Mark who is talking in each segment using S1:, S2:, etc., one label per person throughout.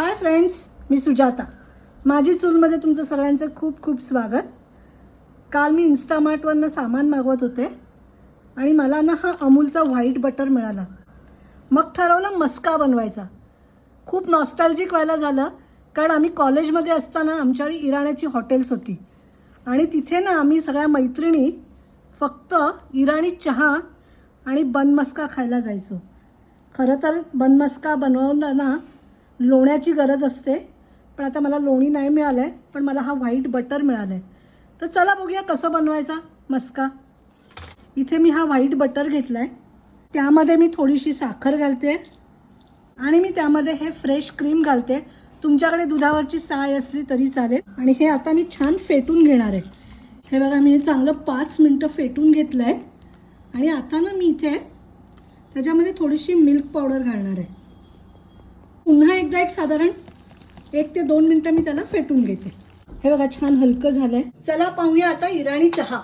S1: Hi friends मी सुजाता. माझी चूलमध्ये तुमचं सगळ्यांचं खूप खूप स्वागत. काल मी इन्स्टामार्टवरनं सामान मागवत होते आणि मला ना हा अमूलचा व्हाईट बटर मिळाला. मग ठरवलं मस्का बनवायचा. खूप नॉस्टॅल्जिक व्हायला झालं कारण आम्ही कॉलेजमध्ये असताना आमच्याकडे इराण्याची हॉटेल्स होती. आणि तिथे ना आम्ही सगळ्या मैत्रिणी फक्त इराणी चहा आणि बनमस्का खायला जायचो. खरं तर बनमस्का बनवताना लोण्याची गरज असते. पण आता मला लोणी नाही मिळालं आहे पण मला हा व्हाईट बटर मिळालं आहे तर चला बघूया कसं बनवायचा मस्का. इथे मी हा व्हाईट बटर घेतला आहे त्यामध्ये मी थोडीशी साखर घालते. आणि मी त्यामध्ये हे फ्रेश क्रीम घालते. तुमच्याकडे दुधावरची साय असली तरी चालेल. आणि हे आता मी छान फेटून घेणार आहे. हे बघा मी हे चांगलं पाच मिनटं फेटून घेतलं आहे आणि आता ना मी इथे त्याच्यामध्ये थोडीशी मिल्क पावडर घालणार आहे. पुन्हा एकदा एक साधारण एक ते दोन मिनटं मी त्याला फेटून घेते. हे बघा छान हलकं झालं आहे चला पाहूया आता इराणी चहा.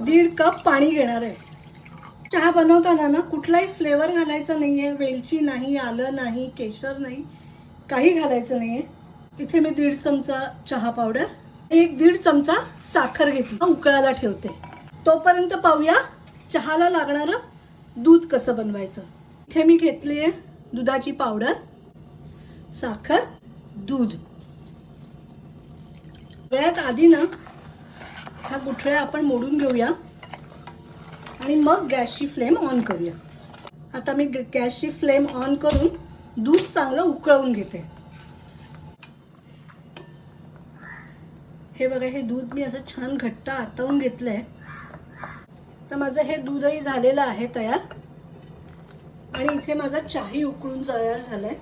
S1: दीड कप पाणी घेणार आहे. चहा बनवताना ना कुठलाही फ्लेवर घालायचा नाही आहे वेलची नाही आलं नाही केशर नाही काही घालायचं नाही आहे इथे मी दीड चमचा चहा पावडर एक दीड चमचा साखर घेतली. उकळायला ठेवते. तोपर्यंत पाहूया चहाला लागणारं दूध कसं बनवायचं. इथे मी घेतली आहे दुधाची पावडर साखर दूध. सगळ्यात आधी ना ह्या गुठळ्या आपण मोडून घेऊया. आणि मग गॅसची फ्लेम ऑन करूया. आता मी गॅसची फ्लेम ऑन करून दूध चांगलं उकळवून घेते. हे बघा हे दूध मी असं छान घट्ट आटवून घेतलंय. तर माझं हे दूधही झालेलं आहे तयार. आणि इथे माझा चाही उकळून तयार झालाय.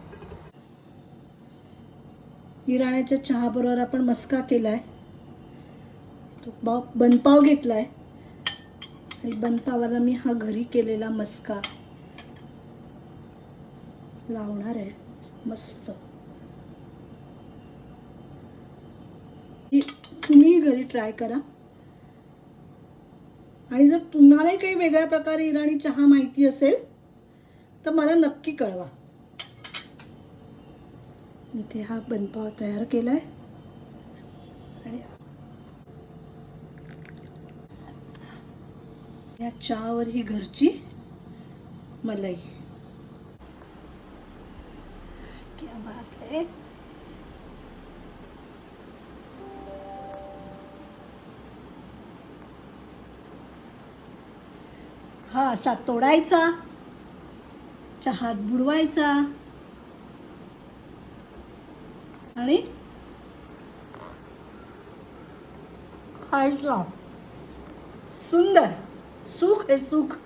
S1: इराण्याच्या चहाबरोबर आपण मस्का केलाय. तो पाव बनपाव घेतलाय. आणि बनपावाला मी हा घरी केलेला मस्का लावणार आहे. मस्त. तुम्ही तुम्हीही घरी ट्राय करा. आणि जर तुम्हालाही काही वेगळ्या प्रकारे इराणी चहा माहिती असेल तर मला नक्की कळवा. इथे हा बनपाव तयार केला आणि या चहावर ही घरची मलाई. क्या बात है. हा असा तोडायचा चहात बुडवायचा. आणि खायचा सुंदर. सुख हे सुख.